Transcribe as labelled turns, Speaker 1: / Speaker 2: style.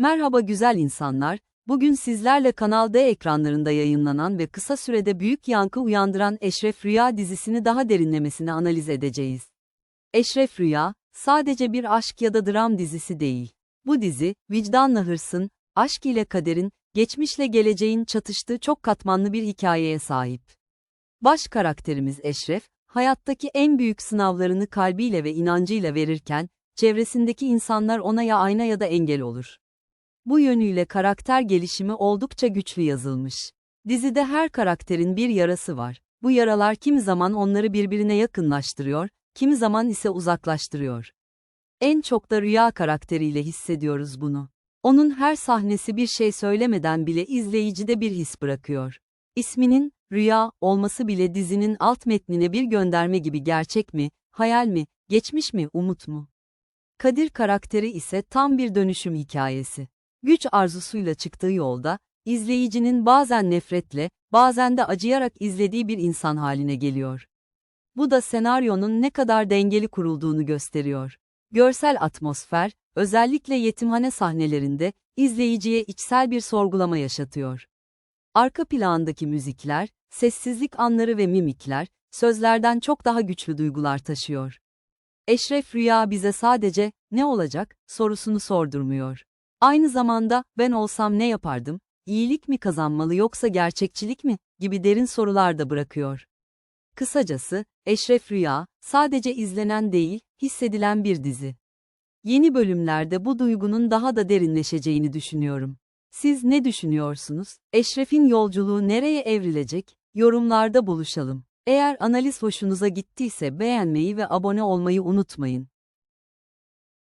Speaker 1: Merhaba güzel insanlar, bugün sizlerle Kanal D ekranlarında yayınlanan ve kısa sürede büyük yankı uyandıran Eşref Rüya dizisini daha derinlemesine analiz edeceğiz. Eşref Rüya, sadece bir aşk ya da dram dizisi değil. Bu dizi, vicdanla hırsın, aşk ile kaderin, geçmişle geleceğin çatıştığı çok katmanlı bir hikayeye sahip. Baş karakterimiz Eşref, hayattaki en büyük sınavlarını kalbiyle ve inancıyla verirken, çevresindeki insanlar ona ya ayna ya da engel olur. Bu yönüyle karakter gelişimi oldukça güçlü yazılmış. Dizide her karakterin bir yarası var. Bu yaralar kimi zaman onları birbirine yakınlaştırıyor, kimi zaman ise uzaklaştırıyor. En çok da Rüya karakteriyle hissediyoruz bunu. Onun her sahnesi bir şey söylemeden bile izleyicide bir his bırakıyor. İsminin, Rüya, olması bile dizinin alt metnine bir gönderme gibi gerçek mi, hayal mi, geçmiş mi, umut mu? Kadir karakteri ise tam bir dönüşüm hikayesi. Güç arzusuyla çıktığı yolda, izleyicinin bazen nefretle, bazen de acıyarak izlediği bir insan haline geliyor. Bu da senaryonun ne kadar dengeli kurulduğunu gösteriyor. Görsel atmosfer, özellikle yetimhane sahnelerinde, izleyiciye içsel bir sorgulama yaşatıyor. Arka plandaki müzikler, sessizlik anları ve mimikler, sözlerden çok daha güçlü duygular taşıyor. Eşref Rüya bize sadece, ne olacak, sorusunu sordurmuyor. Aynı zamanda, ben olsam ne yapardım, iyilik mi kazanmalı yoksa gerçekçilik mi, gibi derin sorular da bırakıyor. Kısacası, Eşref Rüya, sadece izlenen değil, hissedilen bir dizi. Yeni bölümlerde bu duygunun daha da derinleşeceğini düşünüyorum. Siz ne düşünüyorsunuz? Eşref'in yolculuğu nereye evrilecek? Yorumlarda buluşalım. Eğer analiz hoşunuza gittiyse beğenmeyi ve abone olmayı unutmayın.